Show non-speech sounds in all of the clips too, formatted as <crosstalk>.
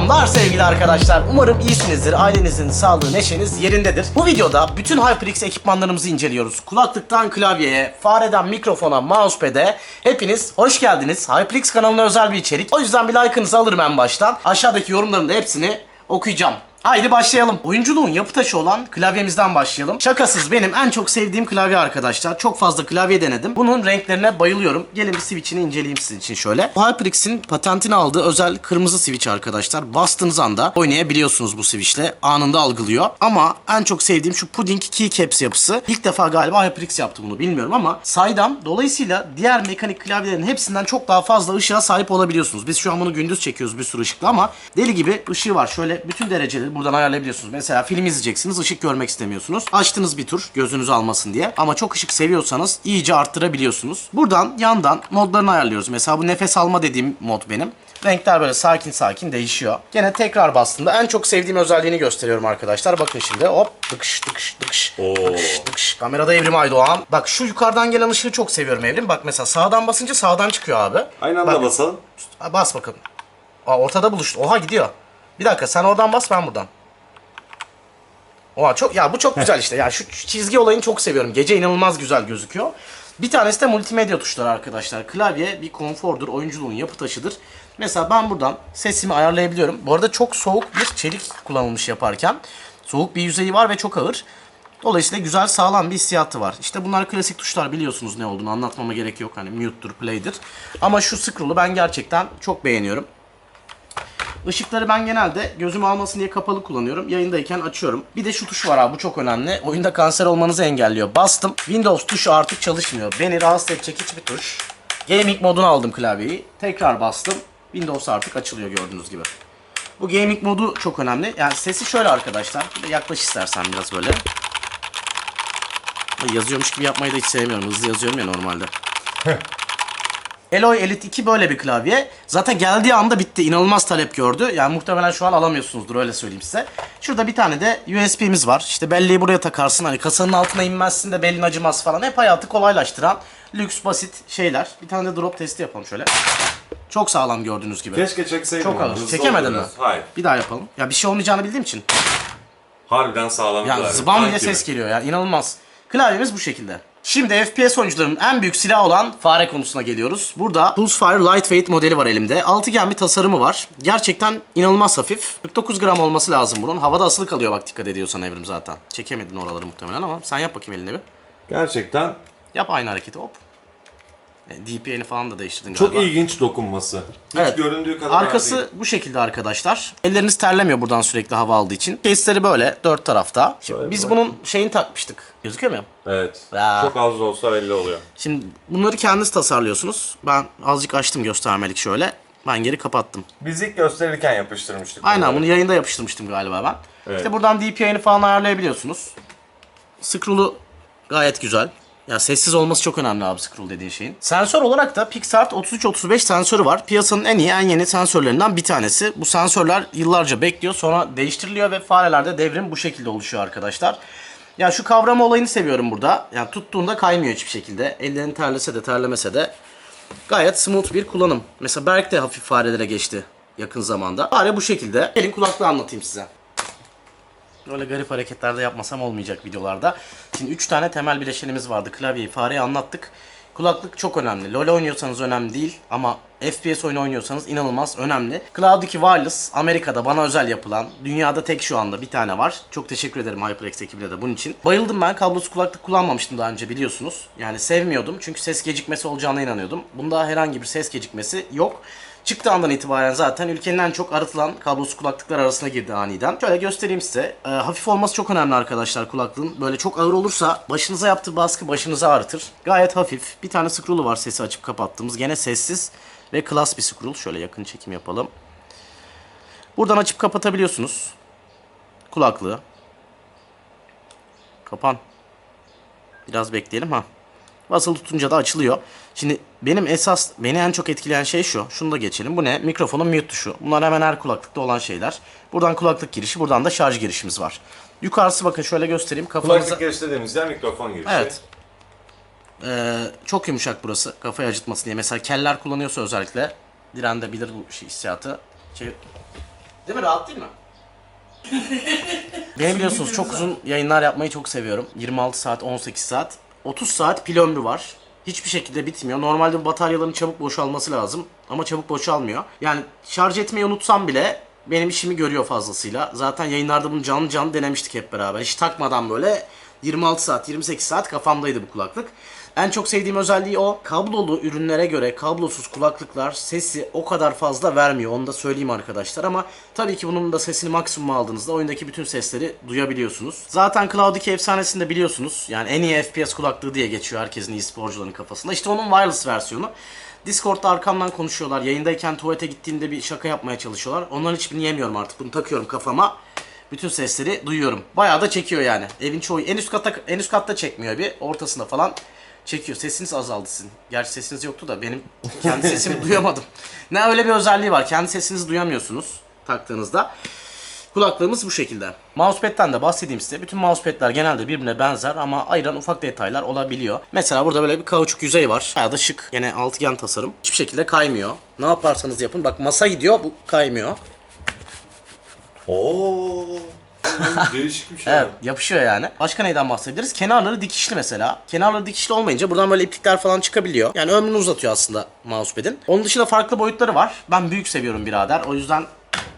Selamlar sevgili arkadaşlar. Umarım iyisinizdir. Ailenizin sağlığı, neşeniz yerindedir. Bu videoda bütün HyperX ekipmanlarımızı inceliyoruz. Kulaklıktan klavyeye, fareden mikrofona, mousepad'e hepiniz hoş geldiniz. HyperX kanalına özel bir içerik. O yüzden bir like'ınızı alırım en baştan. Aşağıdaki yorumların da hepsini okuyacağım. Haydi başlayalım. Oyunculuğun yapı taşı olan klavyemizden başlayalım. Şakasız benim en çok sevdiğim klavye arkadaşlar. Çok fazla klavye denedim. Bunun renklerine bayılıyorum. Gelin bir switch'ini inceleyeyim sizin için şöyle. Bu HyperX'in patentini aldığı özel kırmızı switch arkadaşlar. Bastığınız anda oynayabiliyorsunuz bu switch'le. Anında algılıyor. Ama en çok sevdiğim şu pudding keycaps yapısı. İlk defa galiba HyperX yaptı bunu bilmiyorum ama saydam. Dolayısıyla diğer mekanik klavyelerin hepsinden çok daha fazla ışığa sahip olabiliyorsunuz. Biz şu an bunu gündüz çekiyoruz bir sürü ışıkla ama deli gibi ışığı var. Şöyle bütün dereceleri buradan ayarlayabiliyorsunuz. Mesela film izleyeceksiniz, ışık görmek istemiyorsunuz. Açtınız bir tur gözünüzü almasın diye. Ama çok ışık seviyorsanız iyice arttırabiliyorsunuz. Buradan yandan modlarını ayarlıyoruz. Mesela bu nefes alma dediğim mod benim. Renkler böyle sakin sakin değişiyor. Gene tekrar bastığımda en çok sevdiğim özelliğini gösteriyorum arkadaşlar. Bakın şimdi hop tıkış tıkış tıkış tıkış tıkış. Kamerada Evrim Aydoğan. Bak şu yukarıdan gelen ışığı çok seviyorum Evrim. Bak mesela sağdan basınca sağdan çıkıyor abi. Aynı anda Bak. basalım. Ha, Bas bakalım. Aa, ortada buluştu. Oha gidiyor. Bir dakika sen oradan bas ben buradan. Oha çok ya bu çok güzel işte. Ya şu çizgi olayını çok seviyorum. Gece inanılmaz güzel gözüküyor. Bir tanesi de multimedya tuşları arkadaşlar. Klavye bir konfordur, oyunculuğun yapı taşıdır. Mesela ben buradan sesimi ayarlayabiliyorum. Bu arada çok soğuk bir çelik kullanılmış yaparken. Soğuk bir yüzeyi var ve çok ağır. Dolayısıyla güzel sağlam bir hissiyatı var. İşte bunlar klasik tuşlar biliyorsunuz ne olduğunu anlatmama gerek yok. Hani mute'dur, play'dir. Ama şu scroll'u ben gerçekten çok beğeniyorum. Işıkları ben genelde gözüm almasın diye kapalı kullanıyorum. Yayındayken açıyorum. Bir de şu tuş var abi bu çok önemli. Oyunda kanser olmanızı engelliyor. Bastım. Windows tuşu artık çalışmıyor. Beni rahatsız edecek hiçbir tuş. Gaming modunu aldım klavyeyi. Tekrar bastım. Windows artık açılıyor gördüğünüz gibi. Bu gaming modu çok önemli. Yani sesi şöyle arkadaşlar. Yaklaş istersen biraz böyle. Yazıyormuş gibi yapmayı da hiç sevmiyorum. Hızlı yazıyorum ya normalde. Eloy Elite 2 böyle bir klavye. Zaten geldiği anda bitti. İnanılmaz talep gördü. Yani muhtemelen şu an alamıyorsunuzdur öyle söyleyeyim size. Şurada bir tane de USB'miz var. İşte belleği buraya takarsın. Hani kasanın altına inmezsin de belin acımaz falan. Hep hayatı kolaylaştıran lüks basit şeyler. Bir tane de drop testi yapalım şöyle. Çok sağlam gördüğünüz gibi. Keşke çekseydim. Çok ağır. Hızlı Çekemedin mi? biraz. Hayır. Bir daha yapalım. Ya bir şey olmayacağını bildiğim için. Harbiden sağlam. Ya klavye. zıbam diye Tank ses gibi. geliyor ya. inanılmaz. Klavyemiz bu şekilde. Şimdi FPS oyuncularının en büyük silahı olan fare konusuna geliyoruz. Burada Pulsefire Lightweight modeli var elimde. Altıgen bir tasarımı var. Gerçekten inanılmaz hafif. 49 gram olması lazım bunun. Havada asılı kalıyor bak dikkat ediyorsan Evrim zaten. Çekemedin oraları muhtemelen ama sen yap bakayım elini bir. Gerçekten Yap aynı hareketi hop. E, DPI'ni falan da değiştirdin çok galiba. ilginç dokunması. Hiç Evet. göründüğü kadar Arkası bu şekilde arkadaşlar. Elleriniz terlemiyor buradan sürekli hava aldığı için. Case'leri böyle dört tarafta. Şimdi biz bunun şeyini takmıştık. Gözüküyor mu? Evet. Ya. Çok az da olsa belli oluyor. Şimdi bunları kendiniz tasarlıyorsunuz. Ben azıcık açtım göstermelik şöyle. Ben geri kapattım. Biz ilk gösterirken yapıştırmıştık. Aynen bunu yayında yapıştırmıştım galiba ben. Evet. İşte buradan DPI'ni falan ayarlayabiliyorsunuz. Scroll'u gayet güzel. Ya sessiz olması çok önemli abi scroll dediğin şeyin. Sensör olarak da PixArt 3335 sensörü var. Piyasanın en iyi en yeni sensörlerinden bir tanesi. Bu sensörler yıllarca bekliyor sonra değiştiriliyor ve farelerde devrim bu şekilde oluşuyor arkadaşlar. Ya şu kavrama olayını seviyorum burada. Yani tuttuğunda kaymıyor hiçbir şekilde. Ellerini terlese de terlemese de gayet smooth bir kullanım. Mesela Berk de hafif farelere geçti yakın zamanda. Fare bu şekilde. Gelin kulaklığı anlatayım size. Öyle garip hareketler de yapmasam olmayacak videolarda. Şimdi 3 tane temel bileşenimiz vardı. Klavyeyi, fareyi anlattık. Kulaklık çok önemli. LoL oynuyorsanız önemli değil ama FPS oyunu oynuyorsanız inanılmaz önemli. Cloud 2 Wireless Amerika'da bana özel yapılan, dünyada tek şu anda bir tane var. Çok teşekkür ederim HyperX ekibine de bunun için. Bayıldım ben. Kablosuz kulaklık kullanmamıştım daha önce biliyorsunuz. Yani sevmiyordum çünkü ses gecikmesi olacağına inanıyordum. Bunda herhangi bir ses gecikmesi yok. Çıktığı andan itibaren zaten ülkenin en çok aratılan kablosuz kulaklıklar arasına girdi aniden. Şöyle göstereyim size. Ee, hafif olması çok önemli arkadaşlar kulaklığın. Böyle çok ağır olursa başınıza yaptığı baskı başınızı ağrıtır. Gayet hafif. Bir tane scroll'u var sesi açıp kapattığımız. Gene sessiz ve klas bir scroll. Şöyle yakın çekim yapalım. Buradan açıp kapatabiliyorsunuz. Kulaklığı. Kapan. Biraz bekleyelim ha. Basılı tutunca da açılıyor. Şimdi benim esas beni en çok etkileyen şey şu. Şunu da geçelim. Bu ne? Mikrofonun mute tuşu. Bunlar hemen her kulaklıkta olan şeyler. Buradan kulaklık girişi, buradan da şarj girişimiz var. Yukarısı bakın şöyle göstereyim. Kafanıza... Kulaklık girişi dediğimiz yer mikrofon girişi. Evet. Ee, çok yumuşak burası. Kafayı acıtmasın diye. Mesela keller kullanıyorsa özellikle direndebilir bu şey hissiyatı. Şey... Değil mi? Rahat değil mi? <laughs> Beni biliyorsunuz çok uzun yayınlar yapmayı çok seviyorum. 26 saat, 18 saat. 30 saat pil ömrü var. Hiçbir şekilde bitmiyor. Normalde bataryaların çabuk boşalması lazım. Ama çabuk boşalmıyor. Yani şarj etmeyi unutsam bile benim işimi görüyor fazlasıyla. Zaten yayınlarda bunu canlı canlı denemiştik hep beraber. Hiç takmadan böyle 26 saat, 28 saat kafamdaydı bu kulaklık. En çok sevdiğim özelliği o. Kablolu ürünlere göre kablosuz kulaklıklar sesi o kadar fazla vermiyor. Onu da söyleyeyim arkadaşlar ama tabii ki bunun da sesini maksimuma aldığınızda oyundaki bütün sesleri duyabiliyorsunuz. Zaten Cloud 2 efsanesini de biliyorsunuz. Yani en iyi FPS kulaklığı diye geçiyor herkesin iyi sporcuların kafasında. İşte onun wireless versiyonu. Discord'da arkamdan konuşuyorlar. Yayındayken tuvalete gittiğimde bir şaka yapmaya çalışıyorlar. Onların hiçbirini yemiyorum artık. Bunu takıyorum kafama. Bütün sesleri duyuyorum. Bayağı da çekiyor yani. Evin çoğu en üst katta en üst katta çekmiyor bir. Ortasında falan çekiyor. Sesiniz azaldı sizin. Gerçi sesiniz yoktu da benim kendi sesimi <laughs> duyamadım. Ne öyle bir özelliği var. Kendi sesinizi duyamıyorsunuz taktığınızda. Kulaklığımız bu şekilde. Mousepad'den de bahsedeyim size. Bütün mousepad'ler genelde birbirine benzer ama ayıran ufak detaylar olabiliyor. Mesela burada böyle bir kauçuk yüzey var. Bayağı da şık. Yine altıgen tasarım. Hiçbir şekilde kaymıyor. Ne yaparsanız yapın. Bak masa gidiyor bu kaymıyor. Oo. <laughs> Değişik bir şey. Evet yapışıyor yani. Başka neyden bahsedebiliriz? Kenarları dikişli mesela. Kenarları dikişli olmayınca buradan böyle iplikler falan çıkabiliyor. Yani ömrünü uzatıyor aslında mousepad'in. Onun dışında farklı boyutları var. Ben büyük seviyorum birader. O yüzden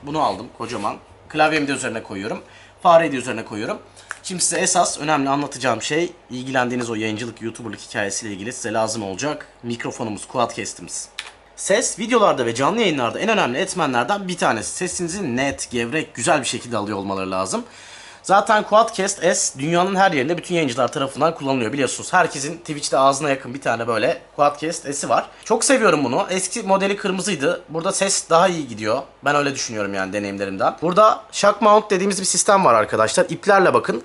bunu aldım kocaman. Klavyemi de üzerine koyuyorum. Fareyi de üzerine koyuyorum. Şimdi size esas önemli anlatacağım şey ilgilendiğiniz o yayıncılık, youtuberlık hikayesiyle ilgili size lazım olacak mikrofonumuz, Quadcast'imiz. Ses videolarda ve canlı yayınlarda en önemli etmenlerden bir tanesi. Sesinizi net, gevrek, güzel bir şekilde alıyor olmaları lazım. Zaten Quadcast S dünyanın her yerinde bütün yayıncılar tarafından kullanılıyor biliyorsunuz. Herkesin Twitch'te ağzına yakın bir tane böyle Quadcast S'i var. Çok seviyorum bunu. Eski modeli kırmızıydı. Burada ses daha iyi gidiyor. Ben öyle düşünüyorum yani deneyimlerimden. Burada shock mount dediğimiz bir sistem var arkadaşlar. İplerle bakın.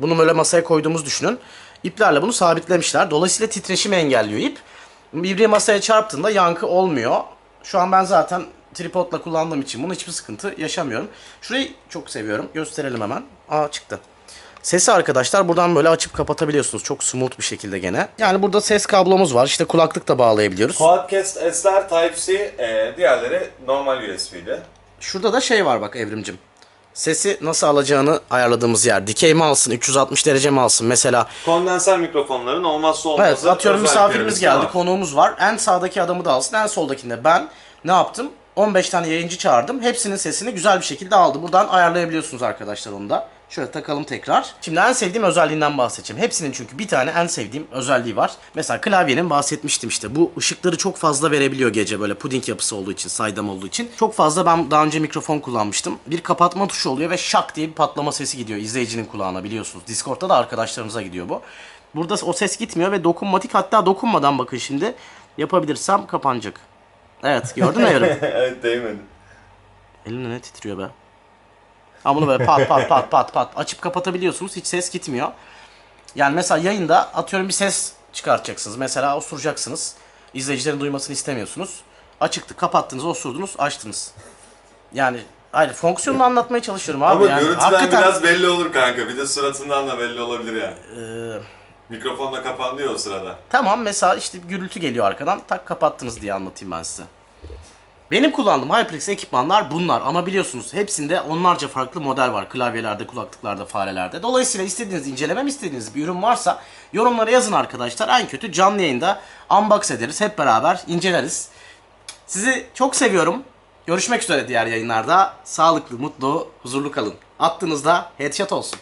Bunu böyle masaya koyduğumuz düşünün. İplerle bunu sabitlemişler. Dolayısıyla titreşimi engelliyor ip. Birbiri masaya çarptığında yankı olmuyor. Şu an ben zaten tripodla kullandığım için bunu hiçbir sıkıntı yaşamıyorum. Şurayı çok seviyorum. Gösterelim hemen. Aa çıktı. Sesi arkadaşlar buradan böyle açıp kapatabiliyorsunuz. Çok smooth bir şekilde gene. Yani burada ses kablomuz var. İşte kulaklık da bağlayabiliyoruz. Podcast S'ler Type-C, e, diğerleri normal USB'li. Şurada da şey var bak Evrimcim. Sesi nasıl alacağını ayarladığımız yer. Dikey mi alsın, 360 derece mi alsın? Mesela Kondenser mikrofonların olmazsa olmazı. Evet atıyorum misafirimiz geldi, var. konuğumuz var. En sağdaki adamı da alsın, en soldakinde ben ne yaptım? 15 tane yayıncı çağırdım. Hepsinin sesini güzel bir şekilde aldı. Buradan ayarlayabiliyorsunuz arkadaşlar onu da. Şöyle takalım tekrar. Şimdi en sevdiğim özelliğinden bahsedeceğim. Hepsinin çünkü bir tane en sevdiğim özelliği var. Mesela klavyenin bahsetmiştim işte. Bu ışıkları çok fazla verebiliyor gece böyle puding yapısı olduğu için, saydam olduğu için. Çok fazla ben daha önce mikrofon kullanmıştım. Bir kapatma tuşu oluyor ve şak diye bir patlama sesi gidiyor izleyicinin kulağına biliyorsunuz. Discord'da da arkadaşlarımıza gidiyor bu. Burada o ses gitmiyor ve dokunmatik hatta dokunmadan bakın şimdi yapabilirsem kapanacak. Evet gördün mü Evrim? <laughs> evet değmedi. Elimde ne titriyor be. Ama bunu böyle pat pat pat pat pat açıp kapatabiliyorsunuz. Hiç ses gitmiyor. Yani mesela yayında atıyorum bir ses çıkartacaksınız. Mesela osuracaksınız. İzleyicilerin duymasını istemiyorsunuz. Açıktı. Kapattınız, osurdunuz, açtınız. Yani hayır fonksiyonunu anlatmaya çalışıyorum abi. Ama yani, görüntüden hakikaten- biraz belli olur kanka. Bir de suratından da belli olabilir yani. Ee, Mikrofon da kapandı ya o sırada. Tamam mesela işte gürültü geliyor arkadan. Tak kapattınız diye anlatayım ben size. Benim kullandığım HyperX ekipmanlar bunlar ama biliyorsunuz hepsinde onlarca farklı model var. Klavyelerde, kulaklıklarda, farelerde. Dolayısıyla istediğiniz incelemem istediğiniz bir ürün varsa yorumlara yazın arkadaşlar. En kötü canlı yayında unbox ederiz. Hep beraber inceleriz. Sizi çok seviyorum. Görüşmek üzere diğer yayınlarda. Sağlıklı, mutlu, huzurlu kalın. Attığınızda headshot olsun.